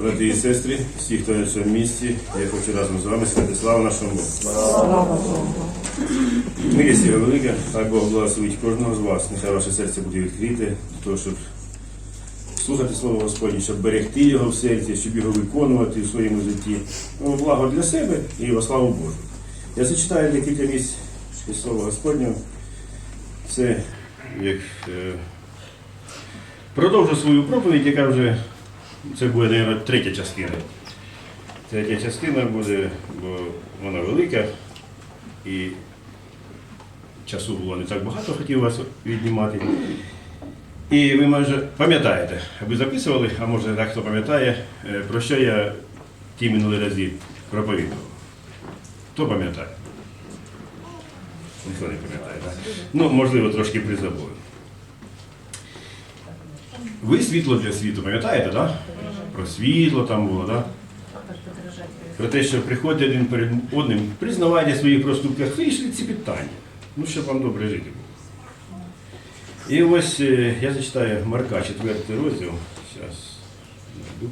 Брати і сестри, всі, хто на цьому місці, я хочу разом з вами сказати слава нашому Богу. Слава Богу. Мирі велика, так Бог благословить кожного з вас. Нехай ваше серце буде відкрите, для того, щоб слухати Слово Господнє, щоб берегти його в серці, щоб його виконувати в своєму житті. Ну, благо для себе і во славу Божу. Я зачитаю декілька місць Слова Господнього. Це як е, продовжу свою проповідь, яка вже це буде, мабуть, третя частина. Третя частина буде, бо вона велика і часу було не так багато, хотів вас віднімати. І ви може пам'ятаєте, ви записували, а може так хто пам'ятає, е, про що я ті минулі рази проповідував. Хто пам'ятає? Ніхто не пам'ятає, так? Ну, можливо, трошки призабули. Ви світло для світу, пам'ятаєте, так? Про світло там було, так? Про те, що приходьте один перед одним, признавайте в своїх проступках, вийшли ці питання. Ну, щоб вам добре жити було. І ось е, я зачитаю Марка, 4 розділ. Зараз знайду.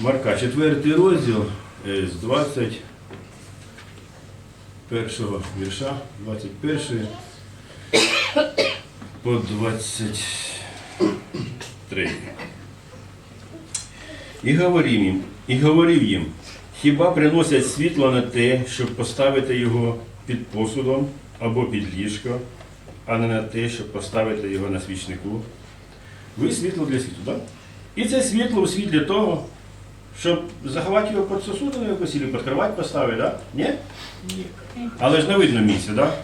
Марка, 4 розділ е, з 21 вірша, 21 по 23. І говорив їм, і говорив їм, хіба приносять світло на те, щоб поставити його під посудом або під ліжко, а не на те, щоб поставити його на свічнику. Ви світло для світу, так? І це світло у світлі того, щоб заховати його під сосудом якось, або під кровать поставити, так? Ні? Ні. Але ж на видно місце, так?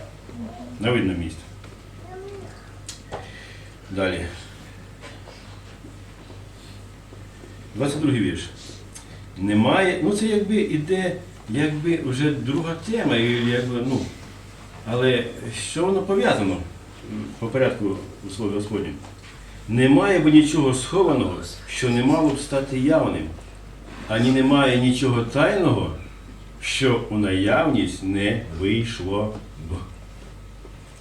На видно місце. Далі. 22 вірш. Немає, ну це якби іде, якби вже друга тема, якби, ну, але що воно пов'язано по порядку у слові Господнім? Немає бо нічого схованого, що не мало б стати явним, ані немає нічого тайного, що у наявність не вийшло б.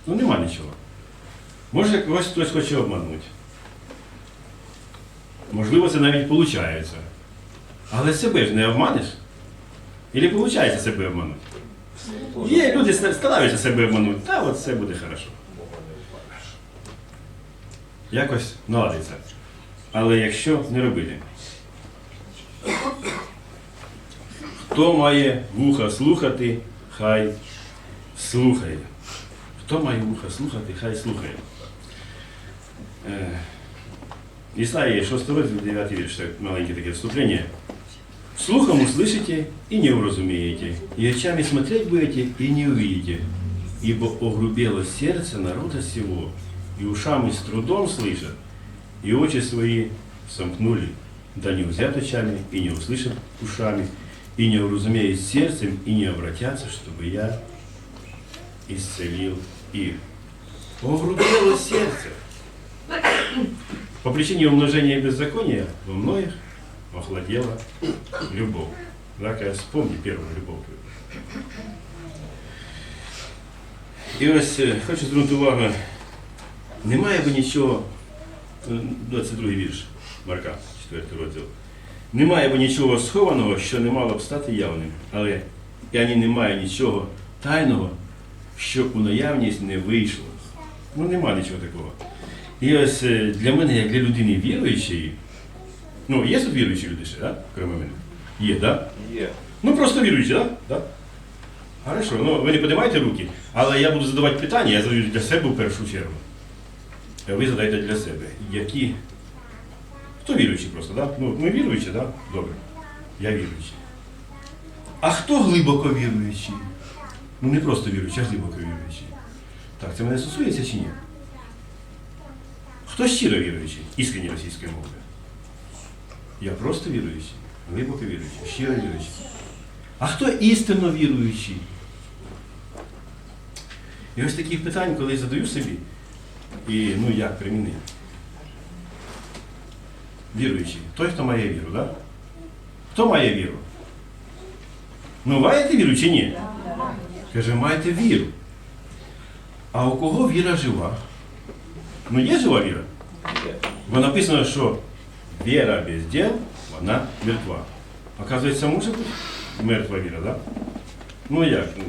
Ну нема нічого. Може, когось хтось хоче обманути. Можливо, це навіть виходить. Але себе ж не обманеш. Ілі виходить себе обманути? Є люди стараються себе обманути, та от все буде хорошо. Якось наладиться. Але якщо не робити. Хто має вуха слухати, хай слухає. Хто має вуха слухати, хай слухає. Е, Исаия 6 розділ 9 вірш, це маленьке таке вступлення. Слухом услышите и не уразумеете, и очами смотреть будете и не увидите, ибо огрубело сердце народа сего, и ушами с трудом слышат, и очи свои сомкнули, да не узят очами, и не услышат ушами, и не уразумеют сердцем, и не обратятся, чтобы я исцелил их. Огрубело сердце. По причине умножения беззакония во многих охладела любовь. Я вспомни первую любов. І ось е, хочу звернути увагу, немає би нічого, е, 22 вірш Марка, 4 розділ. Немає би нічого схованого, що не мало б стати явним, але і ані немає нічого тайного, що у наявність не вийшло. Ну нема нічого такого. І ось е, для мене, як для людини віруючої, ну, є тут віруючі люди ще, так? Крім мене? Є, так? Да? Є. Ну просто віруючі, так? Да? Да. Хорошо, ну ви не піднімайте руки, але я буду задавати питання, я задаю для себе в першу чергу. А ви задайте для себе. Які. Хто віруючий просто, так? Да? Ну, ми віруючі, так? Да? Добре. Я віруючий. А хто глибоко віруючий? Ну не просто віруючий, а глибоко віруючий. Так, це мене стосується чи ні? Хто щиро віруючий? Іскренні російської мови. Я просто віруючий, глибоко віруючий, щиро віруючий. А хто істинно віруючий? І ось таких питань, коли я задаю собі, і ну як примінити? Віруючий. Той, хто має віру, так? Да? Хто має віру? Ну, маєте віру чи ні? Каже, маєте віру. А у кого віра жива? Ну є жива віра? Бо написано, що віра без діл, вона мертва. Оказується, може бути мертва віра, так? Да? Ну як? Ну,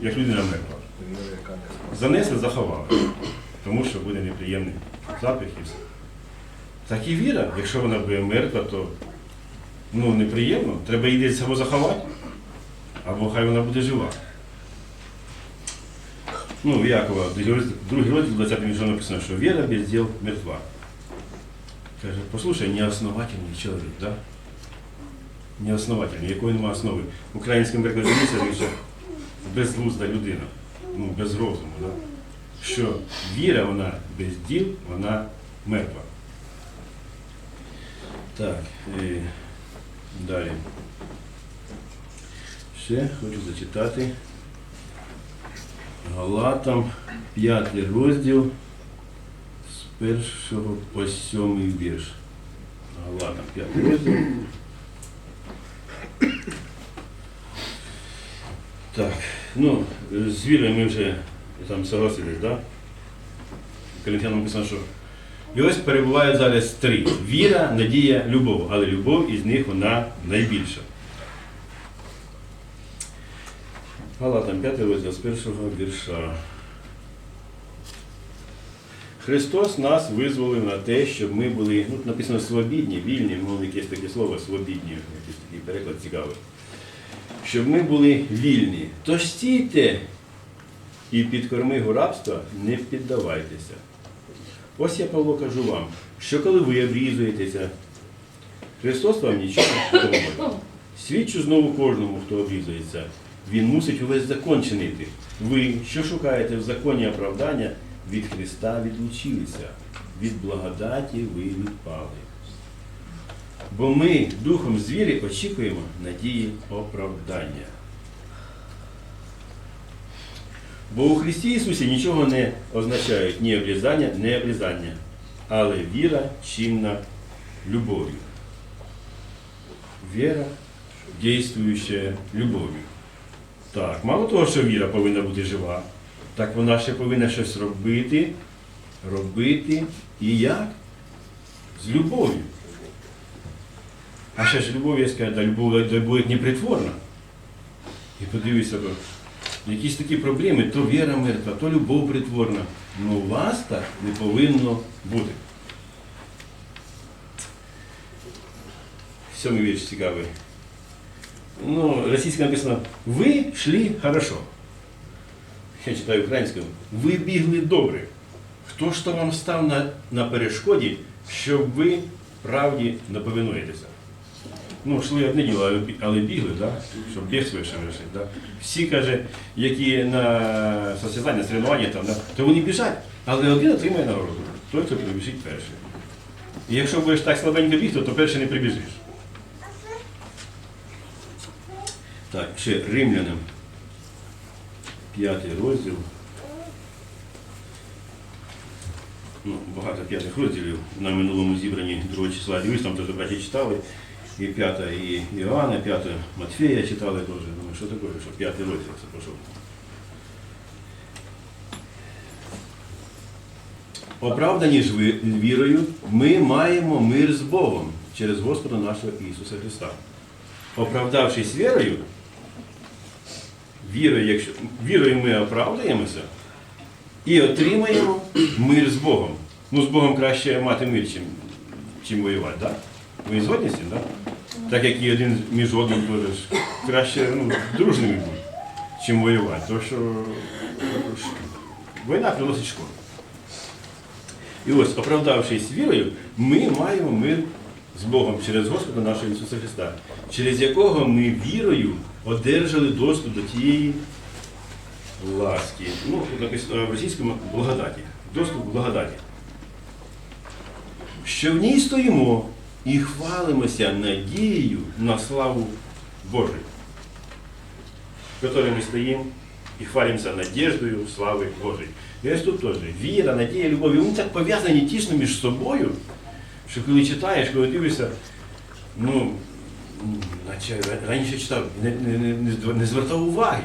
як людина мертва. Занесли, заховали. Тому що буде неприємний запах і все. Так і віра, якщо вона буде мертва, то ну, неприємно. Треба її десь або заховати, або хай вона буде жива. Ну, Якова, другий розділ, 20 віршом написано, що віра без діл мертва. Каже, послушай, неосновательний чоловік, да? Неосновательний, якої немає основи. В українському перекладі місяць безглузда людина, ну, без розуму. Да? Що віра, вона без діл, вона мертва. Так, і далі. Ще хочу зачитати. Галатам, п'ятий розділ з першого по сьомий вірш. Галатам, п'ятий розділ. Так, ну, з вірою ми вже там согласились, да? Коринфянам написано, що і ось перебувають зараз три. Віра, надія, любов. Але любов із них вона найбільша. Галатам 5 розділ з першого вірша. Христос нас визволив на те, щоб ми були, ну, написано свобідні, вільні, мов якесь таке слово, свобідні, якийсь такий переклад цікавий. Щоб ми були вільні. Тож стійте і під кормигу рабства не піддавайтеся. Ось я, Павло, кажу вам, що коли ви обрізуєтеся, Христос вам нічого не допоможе. Свідчу знову кожному, хто обрізується. Він мусить увесь закон. Ви, що шукаєте в законі оправдання, від Христа відлучилися, від благодаті ви відпали. Бо ми духом звірі очікуємо надії оправдання. Бо у Христі Ісусі нічого не означають ні обрізання, ні обрізання, але віра чинна любов'ю. Віра, дійствуюча любов'ю. Так, мало того, що віра повинна бути жива, так вона ще повинна щось робити, робити і як? З любов'ю. А ще ж любов, я скажу, да, любов буде непритворна. І подивися, якісь такі проблеми, то віра мертва, то любов притворна. Ну у вас так не повинно бути. Сьомий вірш цікавий. Ну, російською написано, ви шли хорошо. Я читаю українською. Ви бігли добре. Хто ж то вам став на, на перешкоді, щоб ви правді не повинуєтеся? Ну, йшли одне діло, але бігли, да? щоб біг свій вирішити. Да? Всі, каже, які на состязання, соревнування, там, да? то вони біжать, але один отримає нагороду. Той, хто прибіжить перший. І якщо будеш так слабенько бігти, то перший не прибіжиш. Так, ще римлянам. П'ятий розділ. Ну, багато п'ятих розділів на минулому зібранні 2 числа дивись, там теж браті читали. І п'ята і Іоанна, п'ята Матфея читали теж. Думаю, що таке, що п'ятий розділ це пішов. Оправдані ж ви вірою, ми маємо мир з Богом через Господа нашого Ісуса Христа. Оправдавшись вірою, вірою, якщо, вірою ми оправдаємося і отримаємо мир з Богом. Ну, з Богом краще мати мир, чим, чим воювати, так? Ви згодні з цим, так? Так як і один між одним теж краще ну, дружними бути, чим воювати. Тому що війна приносить шкоду. І ось, оправдавшись вірою, ми маємо мир з Богом через Господа нашого Ісуса Христа, через якого ми вірою одержали доступ до тієї ласки. Ну, в російському благодаті. Доступ до благодаті. Що в ній стоїмо і хвалимося надією на славу Божию, в которой ми стоїмо і хвалимося надіждою слави Божої. І ось тут теж віра, надія, любов, і вони так пов'язані тісно між собою, що коли читаєш, коли дивишся, ну, наче раніше читав, не, не, не, не звертав уваги.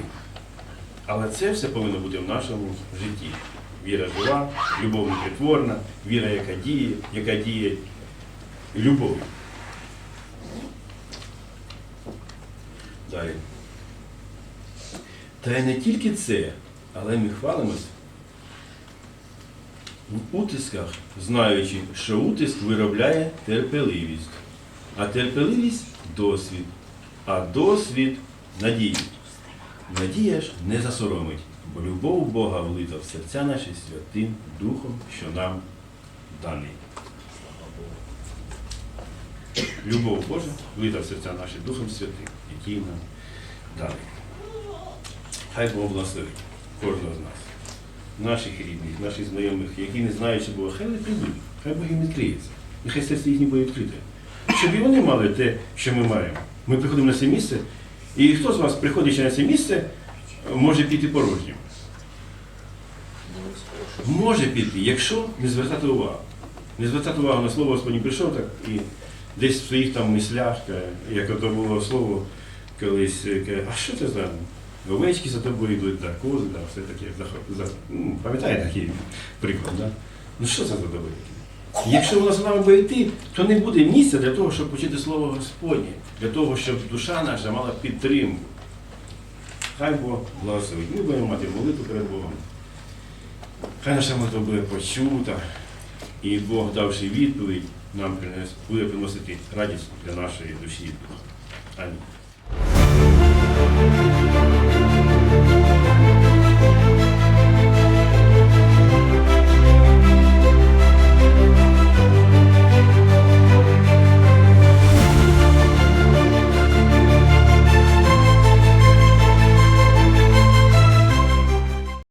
Але це все повинно бути в нашому житті. Віра жива, любов непритворна, віра, яка діє, яка діє любов'ю. Далі. Та й не тільки це, але ми хвалимось в утисках, знаючи, що утиск виробляє терпеливість, а терпеливість досвід, а досвід надію. Надія ж не засоромить, бо любов Бога влита в серця наші святим Духом, що нам даний. Любов Божа влита в серця наші Духом Святим, який нам даний. Хай Бог благословить кожного з нас, наших рідних, наших знайомих, які не знають, що Бога, хай вони прийдуть, хай Бог їм відкриється. Нехай серце їхнє буде відкрите. Щоб і вони мали те, що ми маємо. Ми приходимо на це місце, і хто з вас, приходячи на це місце, може піти порожнім? Може піти, якщо не звертати увагу. Не звертати увагу на слово Господні прийшов так і десь в своїх там мислях, як ото було слово колись, каже, а що це за овечки за тобою йдуть, да, кози, да, все таке. За, ну, пам'ятаєте такий приклад, да? Ну що це за тобою? Якщо вона за нами буде йти, то не буде місця для того, щоб почути слово Господнє, для того, щоб душа наша мала підтримку. Хай Бог благословить. Ми будемо мати молитву перед Богом. Хай наша молитва буде почута, і Бог, давши відповідь, нам буде приносити радість для нашої душі. Амінь.